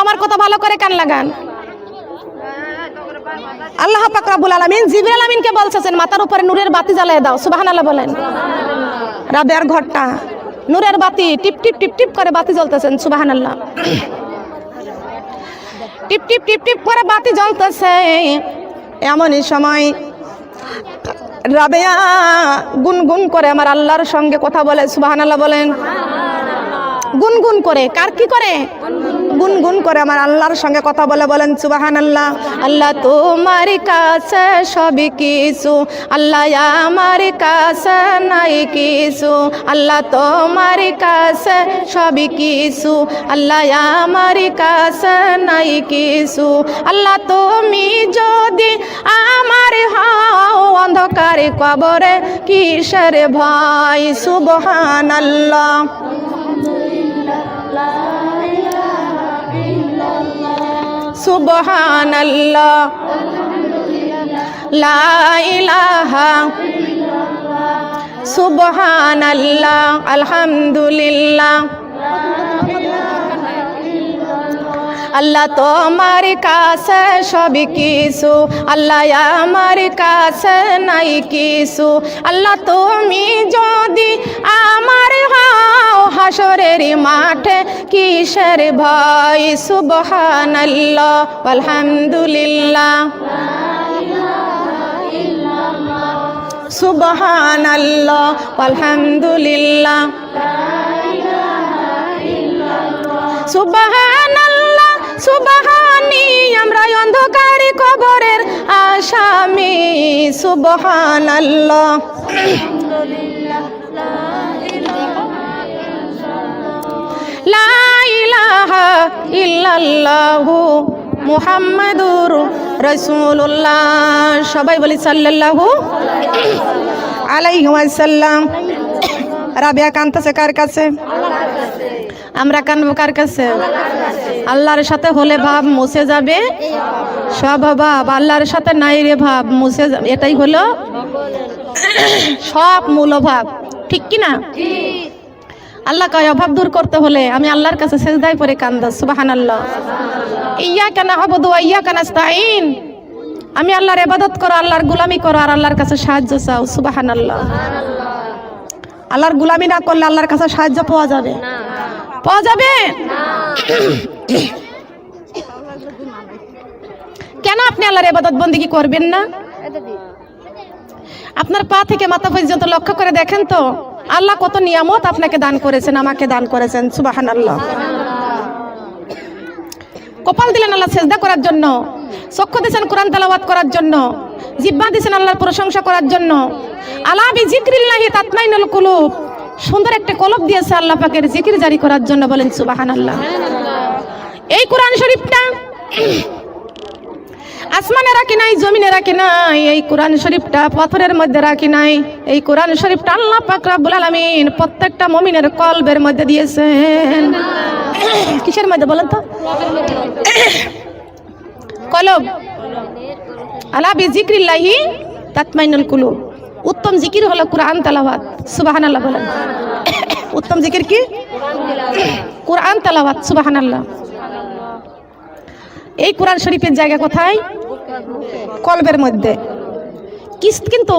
আমার কথা ভালো করে কান লাগান। আল্লাহ পাক রব্বুল আলামিন জিবরাইল আমিনকে বলছেন, মাথার উপরে নূরের বাতি জ্বালিয়ে দাও, সুবহানাল্লাহ বলেন। রাবেয়ার ঘরটা, নূরের বাতি, টিপ টিপ টিপ টিপ করে বাতি জ্বলতেছেন, সুবহানাল্লাহ। টিপ টিপ টিপ টিপ করে বাতি জ্বলতেছে। এমনই সময় রাবেয়া গুনগুন করে আমার আল্লাহর সঙ্গে কথা বলে, সুবহানাল্লাহ বলেন। গুনগুন করে, কার কি করে? গুনগুন করে আমার আল্লাহর সঙ্গে কথা বলে বলেন সুবাহান আল্লাহ আল্লাহ তোমার কাছে সবই কিছু, আল্লাহ আমার কাছে নাই কিছু, আল্লাহ তোমার কাছে সবই কিছু, আল্লাহ আমার কাছে নাই কিছু, আল্লাহ তুমি যদি আমার হাও অন্ধকারে কবরে কিসের ভয় সুবহান আল্লাহ সুবহানাল্লাহ। লা ইলাহা সুবহানাল্লাহ, আলহামদুলিল্লাহ। আল্লাহ তোমার কাছে সব কিছু, আল্লাহ আমার কাছে নাই কিছু। আল্লাহ তুমি যদি আমার হাও হাসরের মাঠে কিসের ভয়? সুবহানাল্লাহ আলহামদুলিল্লাহ সুবহানাল্লাহ আলহামদুলিল্লাহ সুবহানাল্লাহ, সুবহানি, আমরা অন্ধকারে কবরের আসামি। সুবহানাল্লাহ। লা ইল্লাল্লাহু মুহাম্মাদুর রাসূলুল্লাহ। সবাই বলি সাল্লাল্লাহু আলাইহি ওয়াসাল্লাম। রাবিয়া কান্তাছে কার কাছে? আমরা কানবো কার কাছে? আল্লাহর সাথে হলে ভাব মুছে যাবে। সব ভাব আল্লাহর সাথে নাই রে ভাব, মুছে এটাই হলো সব মূল ভাব ঠিক কি না আল্লাহ কয়, অভাব দূর করতে হলে আমি আল্লাহর কাছে সেজদাই পরে কান্দা সুবাহান আল্লাহ ইয়া কেন আবদু ইয়া কেন আস্তাইন আমি আল্লাহর ইবাদত করো, আল্লাহর গুলামি করো, আর আল্লাহর কাছে সাহায্য চাও সুবাহান আল্লাহ আল্লাহর গুলামি না করলে আল্লাহর কাছে সাহায্য পাওয়া যাবে? পাওয়া যাবে? কেন আপনি আল্লাহর ইবাদত বন্দিগি করবেন না? আপনার পা থেকে মাথা পর্যন্ত লক্ষ্য করে দেখেন তো। আল্লাহ কত নিয়ামত আপনাকে দান করেছেন, আমাকে দান করেছেন সুবাহান আল্লাহ কপাল দিলেন আল্লাহ সেজদা করার জন্য, চক্ষু দিয়েছেন কোরআন তেলাওয়াত করার জন্য জিব্বা দিয়েছেন আল্লাহর প্রশংসা করার জন্য। আলা বি জিক্রিল্লাহি তাতমাইনুল কুলুব, সুন্দর একটা কলব দিয়েছে আল্লাহ পাকের জিকির জারি করার জন্য বলেন সুবাহান আল্লাহ এই কোরআন শরীফটা আসমানে রাখি নাই, জমিনে রাখি নাই, এই কোরআন শরীফটা পাথরের মধ্যে রাখি নাই, এই কোরআন শরীফটা আল্লাহ পাক রাব্বুল আলামিন প্রত্যেকটা মুমিনের কলবের মধ্যে দিয়েছেন। কিসের মধ্যে বলেন তো? কলব। আলা বিজিক্রিল্লাহি তাতমাইনুল কুলুব। উত্তম জিকির হলো কোরআন তেলাওয়াত, সুবহানাল্লাহ বলেন। উত্তম জিকির কি? কোরআন তেলাওয়াত, সুবহানাল্লাহ। এই কোরআন শরীফের জায়গা কোথায়? কলবের মধ্যে। কিস্ত কিন্তু